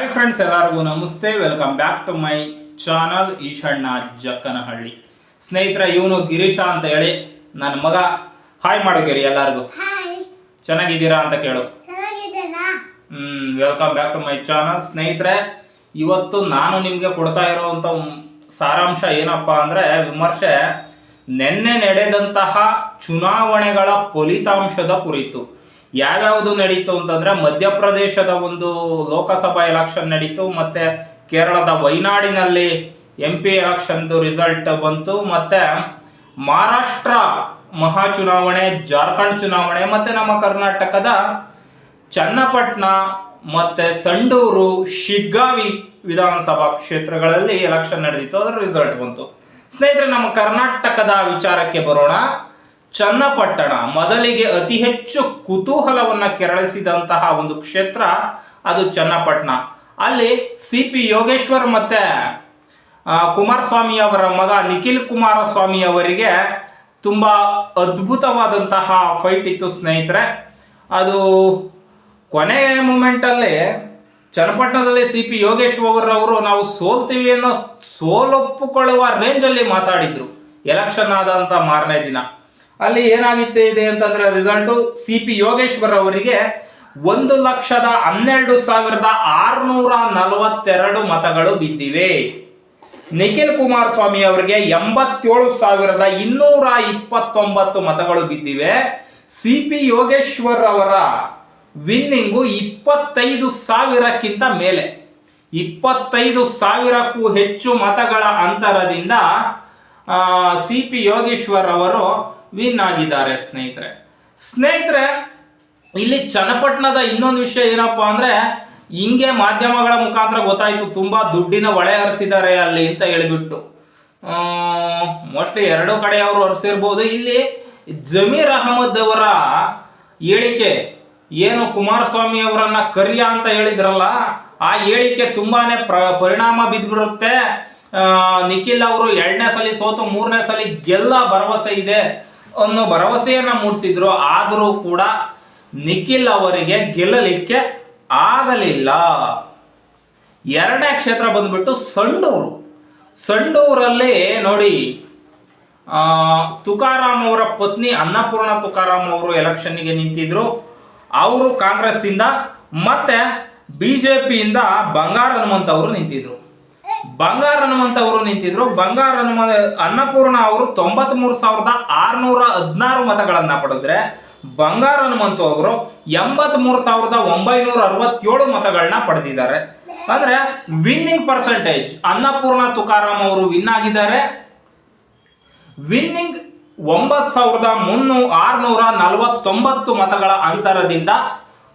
Hi friends ಎಲ್ಲರಿಗೂ ನಮಸ್ತೆ. Welcome back to my channel Eshanna Jakkanahalli. ಸ್ನೇಹಿತರ ಇವನು ಗಿರೀಶ ಅಂತ ಹೇಳಿ ನನ್ನ ಮಗ. ಹಾಯ್ ಮಾಡು ಗಿರಿ ಎಲ್ಲರಿಗೂ. ಚೆನ್ನಾಗಿದ್ದೀರಾ ಅಂತ ಕೇಳು. ಹ್ಮ್ welcome back to my channel ಸ್ನೇಹಿತರೆ ಇವತ್ತು ನಾನು ನಿಮಗೆ ಕೊಡ್ತಾ ಇರುವಂತ ಸಾರಾಂಶ ಏನಪ್ಪಾ ಅಂದ್ರೆ ವಿಮರ್ಶೆ ನಿನ್ನೆ ನಡೆದಂತಹ ಚುನಾವಣೆಗಳ ಫಲಿತಾಂಶದ ಕುರಿತು. ಯಾವ್ಯಾವುದು ನಡೀತು ಅಂತಂದ್ರೆ ಮಧ್ಯಪ್ರದೇಶದ ಒಂದು ಲೋಕಸಭಾ ಎಲೆಕ್ಷನ್ ನಡೀತು, ಮತ್ತೆ ಕೇರಳದ ವೈನಾಡಿನಲ್ಲಿ ಎಂ ಪಿ ಎಲೆಕ್ಷನ್ದು ರಿಸಲ್ಟ್ ಬಂತು, ಮತ್ತೆ ಮಹಾರಾಷ್ಟ್ರ ಮಹಾ ಚುನಾವಣೆ ಜಾರ್ಖಂಡ್ ಚುನಾವಣೆ, ಮತ್ತೆ ನಮ್ಮ ಕರ್ನಾಟಕದ ಚನ್ನಪಟ್ಟಣ, ಮತ್ತೆ ಸಂಡೂರು, ಶಿಗ್ಗಾವಿ ವಿಧಾನಸಭಾ ಕ್ಷೇತ್ರಗಳಲ್ಲಿ ಎಲೆಕ್ಷನ್ ನಡೆದಿತ್ತು, ಅದರ ರಿಸಲ್ಟ್ ಬಂತು. ಸ್ನೇಹಿತರೆ, ನಮ್ಮ ಕರ್ನಾಟಕದ ವಿಚಾರಕ್ಕೆ ಬರೋಣ. ಚನ್ನಪಟ್ಟಣ ಮೊದಲಿಗೆ ಅತಿ ಹೆಚ್ಚು ಕುತೂಹಲವನ್ನ ಕೆರಳಿಸಿದಂತಹ ಒಂದು ಕ್ಷೇತ್ರ ಅದು ಚನ್ನಪಟ್ಟಣ. ಅಲ್ಲಿ ಸಿ ಪಿ ಯೋಗೇಶ್ವರ್ ಮತ್ತೆ ಕುಮಾರಸ್ವಾಮಿ ಅವರ ಮಗ ನಿಖಿಲ್ ಕುಮಾರಸ್ವಾಮಿ ಅವರಿಗೆ ತುಂಬಾ ಅದ್ಭುತವಾದಂತಹ ಫೈಟ್ ಇತ್ತು ಸ್ನೇಹಿತರೆ. ಅದು ಕೊನೆ ಮೂಮೆಂಟಲ್ಲಿ ಚನ್ನಪಟ್ಟಣದಲ್ಲಿ ಸಿ ಪಿ ಯೋಗೇಶ್ವರ್ ಅವರು ನಾವು ಸೋಲ್ತೀವಿ ಅನ್ನೋ ಸೋಲೊಪ್ಪುಕೊಳ್ಳುವ ರೇಂಜಲ್ಲಿ ಮಾತಾಡಿದ್ರು. ಎಲೆಕ್ಷನ್ ಆದಂತ ಮಾರನೇ ದಿನ. ಅಲ್ಲಿ ಏನಾಗಿತ್ತು ಇದೆ ಅಂತಂದ್ರೆ ರಿಸಲ್ಟು ಸಿ ಪಿ ಯೋಗೇಶ್ವರ್ ಅವರಿಗೆ ಒಂದು ಲಕ್ಷದ ಹನ್ನೆರಡು ಸಾವಿರದ ಆರುನೂರ ನಲವತ್ತೆರಡು ಮತಗಳು ಬಿದ್ದಿವೆ. ನಿಖಿಲ್ ಕುಮಾರಸ್ವಾಮಿ ಅವರಿಗೆ ಎಂಬತ್ತೇಳು ಸಾವಿರದ ಇನ್ನೂರ ಇಪ್ಪತ್ತೊಂಬತ್ತು ಮತಗಳು ಬಿದ್ದಿವೆ. ಸಿ ಪಿ ಯೋಗೇಶ್ವರ್ ಅವರ ವಿನ್ನಿಂಗು ಇಪ್ಪತ್ತೈದು ಸಾವಿರಕ್ಕಿಂತ ಮೇಲೆ. ಇಪ್ಪತ್ತೈದು ಸಾವಿರಕ್ಕೂ ಹೆಚ್ಚು ಮತಗಳ ಅಂತರದಿಂದ ಸಿ ಪಿ ಯೋಗೇಶ್ವರ್ ಅವರು ವಿನ್ ಆಗಿದ್ದಾರೆ ಸ್ನೇಹಿತರೆ. ಸ್ನೇಹಿತರೆ, ಇಲ್ಲಿ ಚನ್ನಪಟ್ಟಣದ ಇನ್ನೊಂದು ವಿಷಯ ಏನಪ್ಪಾ ಅಂದ್ರೆ, ಹಿಂಗೆ ಮಾಧ್ಯಮಗಳ ಮುಖಾಂತರ ಗೊತ್ತಾಯ್ತು, ತುಂಬಾ ದುಡ್ಡಿನ ಒಳೆ ಹರಿಸಿದ್ದಾರೆ ಅಲ್ಲಿ ಅಂತ ಹೇಳಿಬಿಟ್ಟು. ಮೋಸ್ಟ್ಲಿ ಎರಡು ಕಡೆ ಅವರು ಹರಿಸಿರ್ಬೋದು. ಇಲ್ಲಿ ಜಮೀರ್ ಅಹಮದ್ ಅವರ ಹೇಳಿಕೆ, ಏನು ಕುಮಾರಸ್ವಾಮಿ ಅವರನ್ನ ಕರಿಯ ಅಂತ ಹೇಳಿದ್ರಲ್ಲ, ಆ ಹೇಳಿಕೆ ತುಂಬಾನೇ ಪ್ರ, ಪರಿಣಾಮ ಬಿದ್ದ್ಬಿಡುತ್ತೆ. ನಿಖಿಲ್ ಅವರು ಎರಡನೇ ಸಲ ಸೋತು, ಮೂರನೇ ಸಲ ಗೆಲ್ಲ ಭರವಸೆ ಇದೆ. ಅನ್ನೋ ಭರವಸೆಯನ್ನ ಮೂಡಿಸಿದ್ರು, ಆದರೂ ಕೂಡ ನಿಖಿಲ್ ಅವರಿಗೆ ಗೆಲ್ಲಲಿಕ್ಕೆ ಆಗಲಿಲ್ಲ. ಎರಡನೇ ಕ್ಷೇತ್ರ ಬಂದ್ಬಿಟ್ಟು ಸಂಡೂರು. ಸಂಡೂರಲ್ಲಿ ನೋಡಿ ತುಕಾರಾಮ್ ಅವರ ಪತ್ನಿ ಅನ್ನಪೂರ್ಣ ತುಕಾರಾಮ್ ಅವರು ಎಲೆಕ್ಷನ್ಗೆ ನಿಂತಿದ್ರು. ಅವರು ಕಾಂಗ್ರೆಸ್ ಇಂದ ಮತ್ತೆ ಪಿಯಿಂದ ಬಂಗಾರ ಹನುಮಂತ ಅವರು ನಿಂತಿದ್ರು. ಬಂಗಾರ ಹನುಮಂತ ಅವರು ನಿಂತಿದ್ರು. ಬಂಗಾರ ಹನುಮಂತ ಅನ್ನಪೂರ್ಣ ಅವರು ತೊಂಬತ್ ಮೂರು ಸಾವಿರದ ಆರ್ನೂರ ಹದಿನಾರು ಮತಗಳನ್ನ ಪಡೆದ್ರೆ ಬಂಗಾರ ಹನುಮಂತ ಅವರು ಎಂಬತ್ ಮೂರು ಸಾವಿರದ ಒಂಬೈನೂರ ಅರವತ್ತೇಳು ಮತಗಳನ್ನ ಪಡೆದಿದ್ದಾರೆ. ಅಂದ್ರೆ ವಿನ್ನಿಂಗ್ ಪರ್ಸೆಂಟೇಜ್ ಅನ್ನಪೂರ್ಣ ತುಕಾರಾಮ್ ಅವರು ವಿನ್ ಆಗಿದ್ದಾರೆ. ವಿನ್ನಿಂಗ್ ಒಂಬತ್ತು ಸಾವಿರದ ಮುನ್ನೂ ಆರ್ನೂರ ನಲವತ್ತೊಂಬತ್ತು ಮತಗಳ ಅಂತರದಿಂದ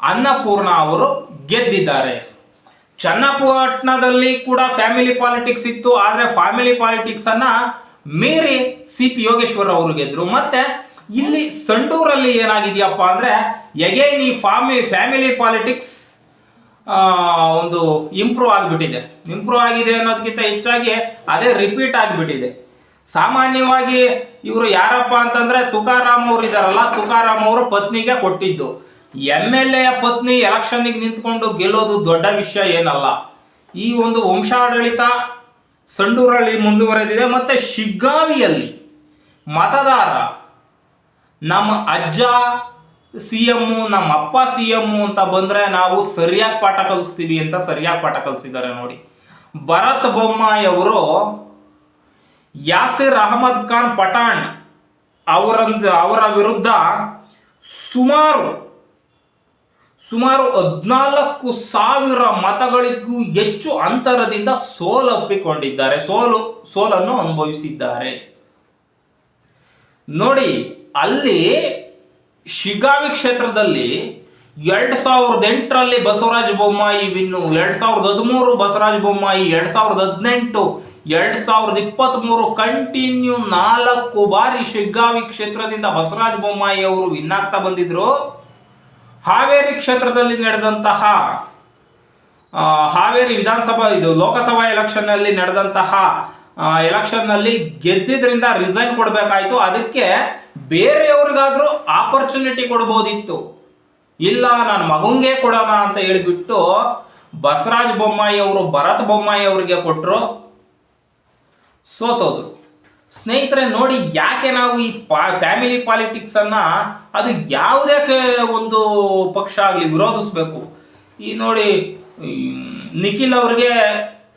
ಅನ್ನಪೂರ್ಣ ಅವರು ಗೆದ್ದಿದ್ದಾರೆ. ಚನ್ನಪಟ್ಟಣದಲ್ಲಿ ಕೂಡ ಫ್ಯಾಮಿಲಿ ಪಾಲಿಟಿಕ್ಸ್ ಇತ್ತು, ಆದರೆ ಫ್ಯಾಮಿಲಿ ಪಾಲಿಟಿಕ್ಸ್ ಅನ್ನ ಮೀರಿ ಸಿ ಪಿ ಯೋಗೇಶ್ವರ್ ಅವರು ಗೆದ್ರು. ಮತ್ತೆ ಇಲ್ಲಿ ಸಂಡೂರಲ್ಲಿ ಏನಾಗಿದೆಯಪ್ಪ ಅಂದ್ರೆ ಎಗೈನ್ ಈ ಫಾಮಿ ಫ್ಯಾಮಿಲಿ ಪಾಲಿಟಿಕ್ಸ್ ಒಂದು ಇಂಪ್ರೂವ್ ಆಗಿಬಿಟ್ಟಿದೆ. ಇಂಪ್ರೂವ್ ಆಗಿದೆ ಅನ್ನೋದಕ್ಕಿಂತ ಹೆಚ್ಚಾಗಿ ಅದೇ ರಿಪೀಟ್ ಆಗಿಬಿಟ್ಟಿದೆ. ಸಾಮಾನ್ಯವಾಗಿ ಇವರು ಯಾರಪ್ಪ ಅಂತಂದ್ರೆ ತುಕಾರಾಮ್ ಅವರು ಇದಾರಲ್ಲ ತುಕಾರಾಮ್ ಅವರು ಪತ್ನಿಗೆ ಕೊಟ್ಟಿದ್ದು. ಎಂ ಎಲ್ ಎ ಪತ್ನಿ ಎಲೆಕ್ಷನ್ಗೆ ನಿಂತ್ಕೊಂಡು ಗೆಲ್ಲೋದು ದೊಡ್ಡ ವಿಷಯ ಏನಲ್ಲ. ಈ ಒಂದು ವಂಶಾಡಳಿತ ಸಂಡೂರಲ್ಲಿ ಮುಂದುವರೆದಿದೆ ಮತ್ತೆ ಶಿಗ್ಗಾವಿಯಲ್ಲಿ ಮತದಾರ ನಮ್ಮ ಅಜ್ಜ ಸಿ ಎಮ್ಮು ನಮ್ಮ ಅಪ್ಪ ಸಿ ಎಮ್ಮು ಅಂತ ಬಂದ್ರೆ ನಾವು ಸರಿಯಾಗಿ ಪಾಠ ಕಲಿಸ್ತೀವಿ ಅಂತ ಸರಿಯಾಗಿ ಪಾಠ ಕಲಿಸಿದ್ದಾರೆ ನೋಡಿ. ಭರತ್ ಬೊಮ್ಮಾಯಿಯವರು ಯಾಸಿರ್ ಅಹಮದ್ ಖಾನ್ ಪಠಾಣ್ ಅವರ ಅವರ ವಿರುದ್ಧ ಸುಮಾರು ಸುಮಾರು ಹದಿನಾಲ್ಕು ಸಾವಿರ ಮತಗಳಿಗೂ ಹೆಚ್ಚು ಅಂತರದಿಂದ ಸೋಲಪ್ಪಿಕೊಂಡಿದ್ದಾರೆ ಸೋಲು, ಸೋಲನ್ನು ಅನುಭವಿಸಿದ್ದಾರೆ. ನೋಡಿ, ಅಲ್ಲಿ ಶಿಗಾವಿ ಕ್ಷೇತ್ರದಲ್ಲಿ ಎರಡು ಸಾವಿರದ ಎಂಟರಲ್ಲಿ ಬಸವರಾಜ ಬೊಮ್ಮಾಯಿ ವಿನ್ನು, ಎರಡು ಸಾವಿರದ ಹದಿಮೂರು ಬಸವರಾಜ ಬೊಮ್ಮಾಯಿ, ಎರಡ್ ಸಾವಿರದ ಹದಿನೆಂಟು, ಎರಡ್ ಸಾವಿರದ ಇಪ್ಪತ್ತ್ ಮೂರು ಕಂಟಿನ್ಯೂ ನಾಲ್ಕು ಬಾರಿ ಶಿಗ್ಗಾವಿ ಕ್ಷೇತ್ರದಿಂದ ಬಸವರಾಜ ಬೊಮ್ಮಾಯಿ ಅವರು ವಿನ್ ಆಗ್ತಾ ಬಂದಿದ್ರು. ಹಾವೇರಿ ಕ್ಷೇತ್ರದಲ್ಲಿ ನಡೆದಂತಹ ಹಾವೇರಿ ವಿಧಾನಸಭಾ, ಇದು ಲೋಕಸಭಾ ಎಲೆಕ್ಷನ್ನಲ್ಲಿ ನಡೆದಂತಹ ಎಲೆಕ್ಷನ್ನಲ್ಲಿ ಗೆದ್ದಿದ್ರಿಂದ ರಿಸೈನ್ ಕೊಡಬೇಕಾಯ್ತು. ಅದಕ್ಕೆ ಬೇರೆಯವ್ರಿಗಾದರೂ ಆಪರ್ಚುನಿಟಿ ಕೊಡ್ಬೋದಿತ್ತು. ಇಲ್ಲ, ನಾನು ಮಗಂಗೆ ಕೊಡೋಣ ಅಂತ ಹೇಳಿಬಿಟ್ಟು ಬಸವರಾಜ ಬೊಮ್ಮಾಯಿ ಅವರು, ಭರತ್ ಬೊಮ್ಮಾಯಿ ಅವರಿಗೆ ಕೊಟ್ಟರು ಸೋತೋದ್ರು. ಸ್ನೇಹಿತರೆ, ನೋಡಿ ಯಾಕೆ ನಾವು ಈ ಪಾ ಫ್ಯಾಮಿಲಿ ಪಾಲಿಟಿಕ್ಸ್ ಅನ್ನ ಅದು ಯಾವುದೇ ಒಂದು ಪಕ್ಷ ಆಗಲಿ ವಿರೋಧಿಸ್ಬೇಕು. ಈ ನೋಡಿ ನಿಖಿಲ್ ಅವ್ರಿಗೆ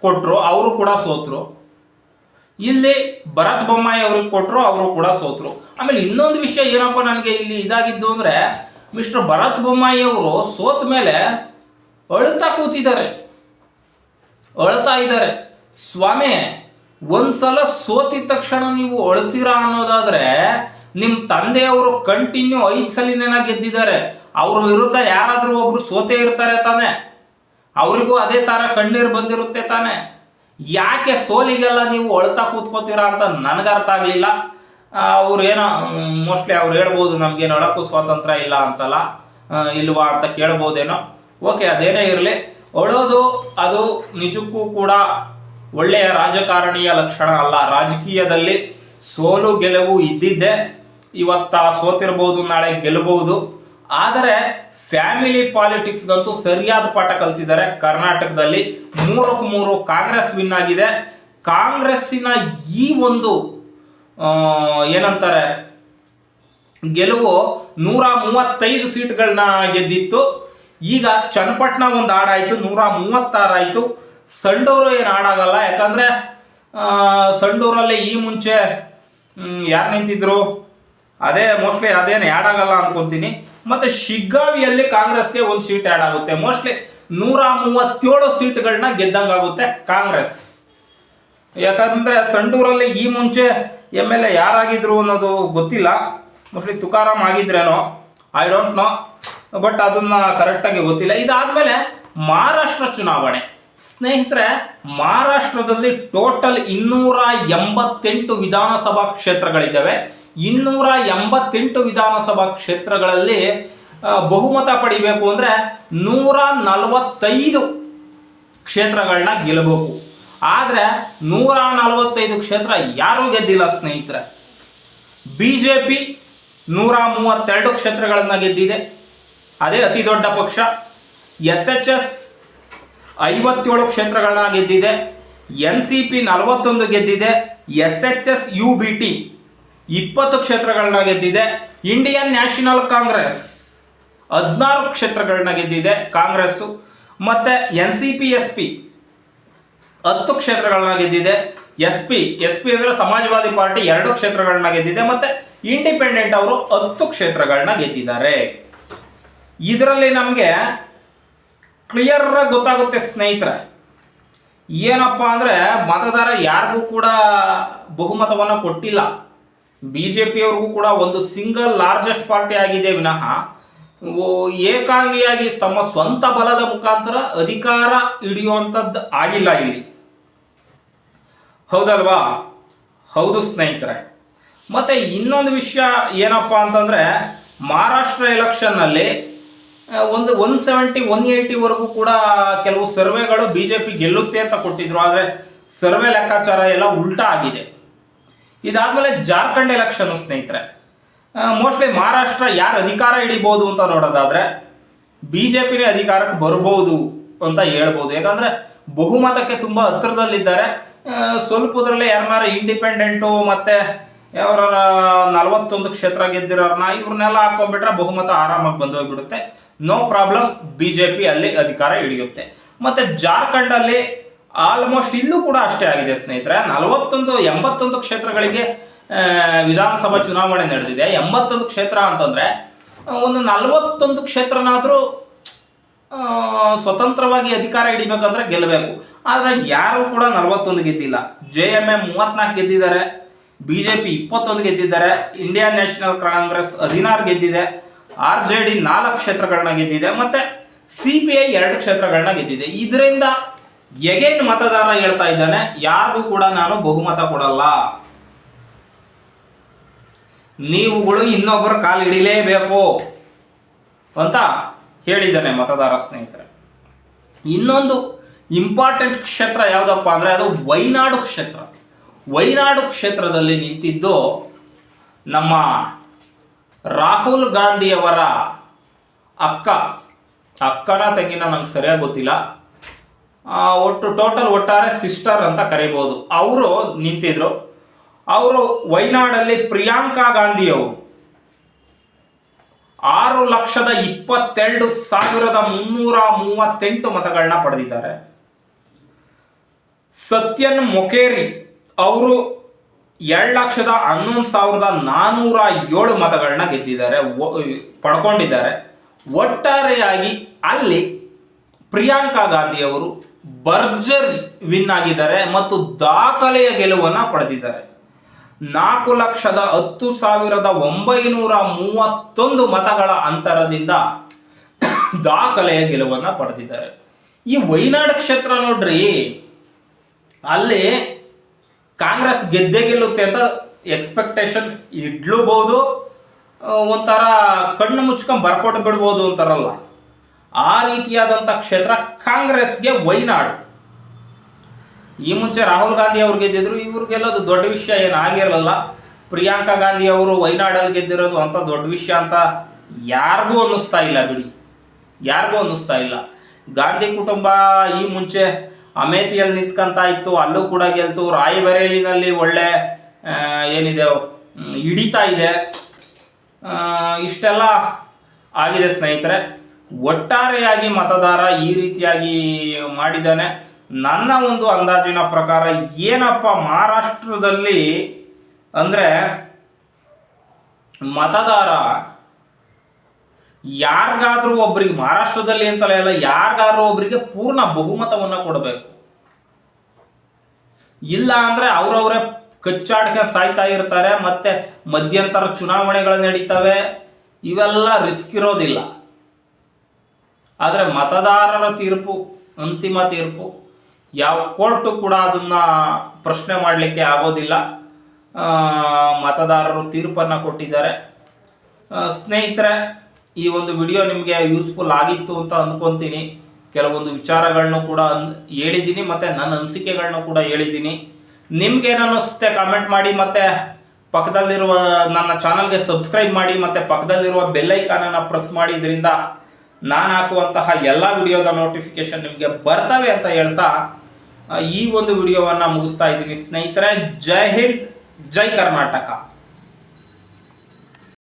ಕೊಟ್ಟರು ಅವರು ಕೂಡ ಸೋತರು. ಇಲ್ಲಿ ಭರತ್ ಬೊಮ್ಮಾಯಿ ಅವ್ರಿಗೆ ಕೊಟ್ಟರು ಅವರು ಕೂಡ ಸೋತರು. ಆಮೇಲೆ ಇನ್ನೊಂದು ವಿಷಯ ಏನಪ್ಪ ನನಗೆ ಇಲ್ಲಿ ಇದಾಗಿದ್ದು ಅಂದರೆ, ಮಿಸ್ಟರ್ ಭರತ್ ಬೊಮ್ಮಾಯಿ ಅವರು ಸೋತ ಮೇಲೆ ಅಳ್ತಾ ಕೂತಿದ್ದಾರೆ. ಅಳ್ತಾ ಇದ್ದಾರೆ. ಸ್ವಾಮಿ ಒಂದ್ಸಲ ಸೋತಿದ ತಕ್ಷಣ ನೀವು ಅಳ್ತೀರಾ ಅನ್ನೋದಾದ್ರೆ ನಿಮ್ಮ ತಂದೆಯವರು ಕಂಟಿನ್ಯೂ ಐದು ಸಲಿನ ಗೆದ್ದಿದ್ದಾರೆ. ಅವ್ರ ವಿರುದ್ಧ ಯಾರಾದರೂ ಒಬ್ರು ಸೋತೇ ಇರ್ತಾರೆ ತಾನೆ. ಅವರಿಗೂ ಅದೇ ತರ ಕಣ್ಣೀರು ಬಂದಿರುತ್ತೆ ತಾನೆ. ಯಾಕೆ ಸೋಲಿಗೆಲ್ಲ ನೀವು ಅಳ್ತಾ ಕೂತ್ಕೋತೀರಾ ಅಂತ ನನಗೆ ಅರ್ಥ ಆಗಲಿಲ್ಲ ಅವ್ರು ಏನೋ ಮೋಸ್ಟ್ಲಿ ಅವ್ರು ಹೇಳ್ಬೋದು, ನಮ್ಗೇನು ಅಳಕ್ಕೂ ಸ್ವಾತಂತ್ರ್ಯ ಇಲ್ಲ ಅಂತಲ್ಲ. ಇಲ್ವಾ ಅಂತ ಕೇಳ್ಬೋದೇನೋ. ಓಕೆ ಅದೇನೇ ಇರಲಿ. ಅಳೋದು, ಅದು ನಿಜಕ್ಕೂ ಕೂಡ ಒಳ್ಳೆಯ ರಾಜಕಾರಣಿಯ ಲಕ್ಷಣ ಅಲ್ಲ. ರಾಜಕೀಯದಲ್ಲಿ ಸೋಲು, ಗೆಲುವು ಇದ್ದಿದ್ದೆ ಇವತ್ತ ಸೋತಿರ್ಬೋದು, ನಾಳೆ ಗೆಲ್ಲಬಹುದು ಆದರೆ ಫ್ಯಾಮಿಲಿ ಪಾಲಿಟಿಕ್ಸ್ಗಂತೂ ಸರಿಯಾದ ಪಾಠ ಕಲಿಸಿದ್ದಾರೆ. ಕರ್ನಾಟಕದಲ್ಲಿ ಮೂರಕ್ಕೆ ಮೂರು ಕಾಂಗ್ರೆಸ್ ವಿನ್ ಆಗಿದೆ. ಕಾಂಗ್ರೆಸ್ಸಿನ ಈ ಒಂದು ಏನಂತಾರೆ, ಗೆಲುವು ನೂರ ಮೂವತ್ತೈದು ಸೀಟ್ಗಳನ್ನ ಗೆದ್ದಿತ್ತು. ಈಗ ಚನ್ನಪಟ್ಟಣ ಒಂದು ಆಡಾಯಿತು, ನೂರ ಮೂವತ್ತಾರಾಯ್ತು. ಸಂಡೂರು ಏನು ಆಡಾಗಲ್ಲ ಯಾಕಂದರೆ ಸಂಡೂರಲ್ಲಿ ಈ ಮುಂಚೆ ಯಾರು ನಿಂತಿದ್ರು? ಅದೇ ಮೋಸ್ಟ್ಲಿ ಅದೇನು ಆ್ಯಡ್ ಆಗಲ್ಲ ಅನ್ಕೊಂತೀನಿ. ಮತ್ತೆ ಶಿಗ್ಗಾವಿಯಲ್ಲಿ ಕಾಂಗ್ರೆಸ್ಗೆ ಒಂದು ಸೀಟ್ ಆ್ಯಡ್ ಆಗುತ್ತೆ. ಮೋಸ್ಟ್ಲಿ ನೂರ ಮೂವತ್ತೇಳು ಸೀಟ್ಗಳನ್ನ ಗೆದ್ದಂಗಾಗುತ್ತೆ ಕಾಂಗ್ರೆಸ್. ಯಾಕಂದರೆ, ಸಂಡೂರಲ್ಲಿ ಈ ಮುಂಚೆ ಎಂ ಎಲ್ ಎ ಯಾರಾಗಿದ್ರು ಅನ್ನೋದು ಗೊತ್ತಿಲ್ಲ. ಮೋಸ್ಟ್ಲಿ ತುಕಾರಾಮ್ ಆಗಿದ್ರೇನೋ ಐ ಡೋಂಟ್ ನೋ ಬಟ್ ಅದನ್ನು ಕರೆಕ್ಟಾಗಿ ಗೊತ್ತಿಲ್ಲ. ಇದಾದಮೇಲೆ ಮಹಾರಾಷ್ಟ್ರ ಚುನಾವಣೆ. ಸ್ನೇಹಿತರೆ, ಮಹಾರಾಷ್ಟ್ರದಲ್ಲಿ ಟೋಟಲ್ ಇನ್ನೂರ ಎಂಬತ್ತೆಂಟು ವಿಧಾನಸಭಾ ಕ್ಷೇತ್ರಗಳಿದ್ದಾವೆ. ಇನ್ನೂರ ಎಂಬತ್ತೆಂಟು ವಿಧಾನಸಭಾ ಕ್ಷೇತ್ರಗಳಲ್ಲಿ ಬಹುಮತ ಪಡಿಬೇಕು ಅಂದ್ರೆ ನೂರ ನಲವತ್ತೈದು ಕ್ಷೇತ್ರಗಳನ್ನ ಗೆಲ್ಲಬೇಕು ಆದ್ರೆ ನೂರ ನಲವತ್ತೈದು ಕ್ಷೇತ್ರ ಯಾರೂ ಗೆದ್ದಿಲ್ಲ ಸ್ನೇಹಿತರೆ. ಬಿಜೆಪಿ ನೂರ ಮೂವತ್ತೆರಡು ಕ್ಷೇತ್ರಗಳನ್ನ ಗೆದ್ದಿದೆ. ಅದೇ ಅತಿ ದೊಡ್ಡ ಪಕ್ಷ. ಎಸ್ ಎಚ್ ಎಸ್ ಐವತ್ತೇಳು ಕ್ಷೇತ್ರಗಳನ್ನ ಗೆದ್ದಿದೆ ಎನ್ ಸಿ ಪಿ ನಲವತ್ತೊಂದು ಗೆದ್ದಿದೆ. S H S U B T ಇಪ್ಪತ್ತು ಕ್ಷೇತ್ರಗಳನ್ನ ಗೆದ್ದಿದೆ. ಇಂಡಿಯನ್ ನ್ಯಾಷನಲ್ ಕಾಂಗ್ರೆಸ್ ಹದಿನಾರು ಕ್ಷೇತ್ರಗಳನ್ನ ಗೆದ್ದಿದೆ ಕಾಂಗ್ರೆಸ್ಸು. ಮತ್ತೆ N C P, S P ಹತ್ತು ಕ್ಷೇತ್ರಗಳನ್ನ ಗೆದ್ದಿದೆ. ಎಸ್ ಪಿ ಎಸ್ ಪಿ ಅಂದ್ರೆ ಸಮಾಜವಾದಿ ಪಾರ್ಟಿ ಎರಡು ಕ್ಷೇತ್ರಗಳನ್ನ ಗೆದ್ದಿದೆ. ಮತ್ತೆ ಇಂಡಿಪೆಂಡೆಂಟ್ ಅವರು ಹತ್ತು ಕ್ಷೇತ್ರಗಳನ್ನ ಗೆದ್ದಿದ್ದಾರೆ. ಇದರಲ್ಲಿ ನಮಗೆ ಕ್ಲಿಯರ್ ಗೊತ್ತಾಗುತ್ತೆ ಸ್ನೇಹಿತರೆ. ಏನಪ್ಪ ಅಂದ್ರೆ ಮತದಾರ ಯಾರಿಗೂ ಕೂಡ ಬಹುಮತವನ್ನು ಕೊಟ್ಟಿಲ್ಲ. ಬಿ ಜೆ ಪಿಯವ್ರಿಗೂ ಕೂಡ ಒಂದು ಸಿಂಗಲ್ ಲಾರ್ಜೆಸ್ಟ್ ಪಾರ್ಟಿ ಆಗಿದೆ ವಿನಃ. ಏಕಾಂಗಿಯಾಗಿ ತಮ್ಮ ಸ್ವಂತ ಬಲದ ಮುಖಾಂತರ ಅಧಿಕಾರ ಹಿಡಿಯುವಂಥದ್ದು ಆಗಿಲ್ಲ ಇಲ್ಲಿ. ಹೌದಲ್ವಾ? ಹೌದು ಸ್ನೇಹಿತರೆ. ಮತ್ತೆ ಇನ್ನೊಂದು ವಿಷಯ ಏನಪ್ಪ ಅಂತಂದ್ರೆ, ಮಹಾರಾಷ್ಟ್ರ ಎಲೆಕ್ಷನ್ನಲ್ಲಿ ಒಂದು ಒನ್ ಸೆವೆಂಟಿ ಒನ್ ಏಯ್ಟಿವರೆಗೂ ಕೂಡ ಕೆಲವು ಸರ್ವೆಗಳು ಬಿ ಜೆ ಪಿ ಗೆಲ್ಲುತ್ತೆ ಅಂತ ಕೊಟ್ಟಿದ್ರು. ಆದರೆ ಸರ್ವೆ ಲೆಕ್ಕಾಚಾರ ಎಲ್ಲ ಉಲ್ಟಾ ಆಗಿದೆ. ಇದಾದಮೇಲೆ ಜಾರ್ಖಂಡ್ ಎಲೆಕ್ಷನ್ ಸ್ನೇಹಿತರೆ. ಮೋಸ್ಟ್ಲಿ ಮಹಾರಾಷ್ಟ್ರ ಯಾರು ಅಧಿಕಾರ ಹಿಡಿಬೋದು ಅಂತ ನೋಡೋದಾದ್ರೆ ಬಿ ಜೆ ಪಿನೇ ಅಧಿಕಾರಕ್ಕೆ ಬರ್ಬೋದು ಅಂತ ಹೇಳ್ಬೋದು. ಯಾಕಂದ್ರೆ ಬಹುಮತಕ್ಕೆ ತುಂಬ ಹತ್ತಿರದಲ್ಲಿದ್ದಾರೆ ಸ್ವಲ್ಪದ್ರಲ್ಲೇ ಯಾರನ್ನಾರ ಇಂಡಿಪೆಂಡೆಂಟು ಮತ್ತೆ ಯಾವ್ರ ನಲವತ್ತೊಂದು ಕ್ಷೇತ್ರ ಗೆದ್ದಿರೋರ್ನ ಇವ್ರನ್ನೆಲ್ಲ ಹಾಕೊಂಡ್ಬಿಟ್ರೆ ಬಹುಮತ ಆರಾಮಾಗಿ ಬಂದು ಹೋಗ್ಬಿಡುತ್ತೆ no problem B J P ಅಲ್ಲಿ ಅಧಿಕಾರ ಹಿಡಿಯುತ್ತೆ. ಮತ್ತೆ ಜಾರ್ಖಂಡಲ್ಲಿ ಆಲ್ಮೋಸ್ಟ್ ಇಲ್ಲೂ ಕೂಡ ಅಷ್ಟೇ ಆಗಿದೆ ಸ್ನೇಹಿತರೆ. ನಲವತ್ತೊಂದು, ಎಂಬತ್ತೊಂದು ಕ್ಷೇತ್ರಗಳಿಗೆ ವಿಧಾನಸಭಾ ಚುನಾವಣೆ ನಡೆದಿದೆ. ಎಂಬತ್ತೊಂದು ಕ್ಷೇತ್ರ ಅಂತಂದ್ರೆ, ಒಂದು ನಲವತ್ತೊಂದು ಕ್ಷೇತ್ರನಾದರೂ ಸ್ವತಂತ್ರವಾಗಿ ಅಧಿಕಾರ ಹಿಡಿಬೇಕಂದ್ರೆ ಗೆಲ್ಲಬೇಕು. ಆದರೆ ಯಾರು ಕೂಡ ನಲವತ್ತೊಂದು ಗೆದ್ದಿಲ್ಲ. ಜೆ ಎಂ ಎ ಮೂವತ್ನಾಲ್ಕು ಗೆದ್ದಿದ್ದಾರೆ. ಬಿ ಜೆ ಪಿ ಇಪ್ಪತ್ತೊಂದು ಗೆದ್ದಿದ್ದಾರೆ ಇಂಡಿಯನ್ ನ್ಯಾಷನಲ್ ಕಾಂಗ್ರೆಸ್ ಹದಿನಾರು ಗೆದ್ದಿದೆ, ಆರ್ ಜೆ ಡಿ ನಾಲ್ಕು ಕ್ಷೇತ್ರಗಳನ್ನ ಗೆದ್ದಿದೆ, ಮತ್ತೆ ಸಿ ಪಿ ಐ ಎರಡು ಕ್ಷೇತ್ರಗಳನ್ನ ಗೆದ್ದಿದೆ. ಇದರಿಂದ ಎಗೇನ್ ಮತದಾರ ಹೇಳ್ತಾ ಇದ್ದಾನೆ, ಯಾರಿಗೂ ಕೂಡ ನಾನು ಬಹುಮತ ಕೊಡಲ್ಲ. ನೀವುಗಳು ಇನ್ನೊಬ್ಬರ ಕಾಲು ಹಿಡಿಲೇಬೇಕು ಅಂತ ಹೇಳಿದ್ದಾನೆ ಮತದಾರ ಸ್ನೇಹಿತರೆ. ಇನ್ನೊಂದು ಇಂಪಾರ್ಟೆಂಟ್ ಕ್ಷೇತ್ರ ಯಾವುದಪ್ಪ ಅಂದರೆ ಅದು ವೈನಾಡು ಕ್ಷೇತ್ರ. ವೈನಾಡು ಕ್ಷೇತ್ರದಲ್ಲಿ ನಿಂತಿದ್ದು ನಮ್ಮ ರಾಹುಲ್ ಗಾಂಧಿಯವರ ಅಕ್ಕ. ಅಕ್ಕನ ತಂಗಿನ ನಂಗೆ ಸರಿಯಾಗಿ ಗೊತ್ತಿಲ್ಲ. ಒಟ್ಟು ಟೋಟಲ್ ಒಟ್ಟಾರೆ ಸಿಸ್ಟರ್ ಅಂತ ಕರಿಬೋದು. ಅವರು ನಿಂತಿದ್ರು. ಅವರು ವೈನಾಡಲ್ಲಿ ಪ್ರಿಯಾಂಕಾ ಗಾಂಧಿಯವರು. ಆರು ಲಕ್ಷದ ಇಪ್ಪತ್ತೆರಡು ಸಾವಿರದ ಮುನ್ನೂರ ಮೂವತ್ತೆಂಟು ಮತಗಳನ್ನ ಪಡೆದಿದ್ದಾರೆ. ಸತ್ಯನ್ ಮೊಕೇರಿ ಅವರು ಎರಡು ಲಕ್ಷದ ಹನ್ನೊಂದು ಸಾವಿರದ ನಾನ್ನೂರ ಏಳು ಮತಗಳನ್ನ ಗೆದ್ದಿದ್ದಾರೆ. ಪಡ್ಕೊಂಡಿದ್ದಾರೆ. ಒಟ್ಟಾರೆಯಾಗಿ ಅಲ್ಲಿ ಪ್ರಿಯಾಂಕಾ ಗಾಂಧಿ ಅವರು ಭರ್ಜರಿ ವಿನ್ ಆಗಿದ್ದಾರೆ ಮತ್ತು ದಾಖಲೆಯ ಗೆಲುವನ್ನು ಪಡೆದಿದ್ದಾರೆ. ನಾಲ್ಕು ಲಕ್ಷದ ಹತ್ತು ಸಾವಿರದ ಒಂಬೈನೂರ ಮೂವತ್ತೊಂದು ಮತಗಳ ಅಂತರದಿಂದ ದಾಖಲೆಯ ಗೆಲುವನ್ನು ಪಡೆದಿದ್ದಾರೆ. ಈ ವೈನಾಡ್ ಕ್ಷೇತ್ರ ನೋಡ್ರಿ, ಅಲ್ಲಿ ಕಾಂಗ್ರೆಸ್ ಗೆದ್ದೇ ಗೆಲ್ಲುತ್ತೆ ಅಂತ ಎಕ್ಸ್ಪೆಕ್ಟೇಷನ್ ಇಡ್ಲೂಬಹುದು ಒಂಥರ ಕಣ್ಣು ಮುಚ್ಕೊಂಡು ಬರ್ಕೊಟ್ಟು ಬಿಡ್ಬೋದು ಅಂತಾರಲ್ಲ. ಆ ರೀತಿಯಾದಂಥ ಕ್ಷೇತ್ರ ಕಾಂಗ್ರೆಸ್ಗೆ ವೈನಾಡು. ಈ ಮುಂಚೆ ರಾಹುಲ್ ಗಾಂಧಿ ಅವ್ರು ಗೆದ್ದಿದ್ರು ಇವ್ರು ಗೆಲ್ಲೋದು ದೊಡ್ಡ ವಿಷಯ ಏನು ಆಗಿರಲಿಲ್ಲ. ಪ್ರಿಯಾಂಕಾ ಗಾಂಧಿ ಅವರು ವೈನಾಡಲ್ಲಿ ಗೆದ್ದಿರೋದು ಅಂತ ದೊಡ್ಡ ವಿಷಯ ಅಂತ ಯಾರಿಗೂ ಅನ್ನಿಸ್ತಾ ಇಲ್ಲ ಬಿಡಿ. ಯಾರಿಗೂ ಅನ್ನಿಸ್ತಾ ಇಲ್ಲ. ಗಾಂಧಿ ಕುಟುಂಬ ಈ ಮುಂಚೆ ಅಮೇಥಿಯಲ್ಲಿ ನಿಂತ್ಕೊಂತ ಇತ್ತು, ಅಲ್ಲೂ ಕೂಡ ಗೆಲ್ತು. ರಾಯಬರೇಲಿನಲ್ಲಿ ಒಳ್ಳೆ ಏನಿದೆ ಹಿಡಿತಾ ಇದೆ. ಇಷ್ಟೆಲ್ಲ ಆಗಿದೆ ಸ್ನೇಹಿತರೆ. ಒಟ್ಟಾರೆಯಾಗಿ ಮತದಾರ ಈ ರೀತಿಯಾಗಿ ಮಾಡಿದ್ದಾನೆ. ನನ್ನ ಒಂದು ಅಂದಾಜಿನ ಪ್ರಕಾರ ಏನಪ್ಪ ಮಹಾರಾಷ್ಟ್ರದಲ್ಲಿ ಅಂದರೆ ಮತದಾರ ಯಾರಿಗಾದ್ರೂ ಒಬ್ಬರಿಗೆ ಮಹಾರಾಷ್ಟ್ರದಲ್ಲಿ ಅಂತಲೇ ಅಲ್ಲ, ಯಾರಿಗಾದ್ರೂ ಒಬ್ಬರಿಗೆ ಪೂರ್ಣ ಬಹುಮತವನ್ನು ಕೊಡಬೇಕು. ಇಲ್ಲ ಅಂದ್ರೆ ಅವರವರೇ ಕಚ್ಚಾಡ್ಕೆ ಸಾಯ್ತಾ ಇರ್ತಾರೆ, ಮತ್ತೆ ಮಧ್ಯಂತರ ಚುನಾವಣೆಗಳು ನಡೀತವೆ. ಇವೆಲ್ಲ ರಿಸ್ಕ್ ಇರೋದಿಲ್ಲ. ಆದರೆ ಮತದಾರರ ತೀರ್ಪು, ಅಂತಿಮ ತೀರ್ಪು, ಯಾವ ಕೋರ್ಟು ಕೂಡ ಅದನ್ನ ಪ್ರಶ್ನೆ ಮಾಡಲಿಕ್ಕೆ ಆಗೋದಿಲ್ಲ. ಮತದಾರರು ತೀರ್ಪನ್ನು ಕೊಟ್ಟಿದ್ದಾರೆ. ಸ್ನೇಹಿತರೆ ಈ ಒಂದು ವಿಡಿಯೋ ನಿಮಗೆ ಯೂಸ್ಫುಲ್ ಆಗಿತ್ತು ಅಂತ ಅಂದ್ಕೊತೀನಿ ಕೆಲವೊಂದು ವಿಚಾರಗಳನ್ನು ಕೂಡ ಹೇಳಿದ್ದೀನಿ, ಮತ್ತು ನನ್ನ ಅನಿಸಿಕೆಗಳನ್ನ ಕೂಡ ಹೇಳಿದ್ದೀನಿ. ನಿಮ್ಗೆ ಅನ್ನಿಸುತ್ತೆ ಕಾಮೆಂಟ್ ಮಾಡಿ, ಮತ್ತು ಪಕ್ಕದಲ್ಲಿರುವ ನನ್ನ ಚಾನಲ್ಗೆ ಸಬ್ಸ್ಕ್ರೈಬ್ ಮಾಡಿ, ಮತ್ತು ಪಕ್ಕದಲ್ಲಿರುವ ಬೆಲ್ಲೈಕಾನನ್ನು ಪ್ರೆಸ್ ಮಾಡಿ. ಇದರಿಂದ ನಾನು ಹಾಕುವಂತಹ ಎಲ್ಲ ವಿಡಿಯೋದ ನೋಟಿಫಿಕೇಶನ್ ನಿಮಗೆ ಬರ್ತವೆ ಅಂತ ಹೇಳ್ತಾ ಈ ಒಂದು ವಿಡಿಯೋವನ್ನು ಮುಗಿಸ್ತಾ ಇದ್ದೀನಿ. ಸ್ನೇಹಿತರೆ, ಜೈ ಹಿಂದ್, ಜೈ ಕರ್ನಾಟಕ.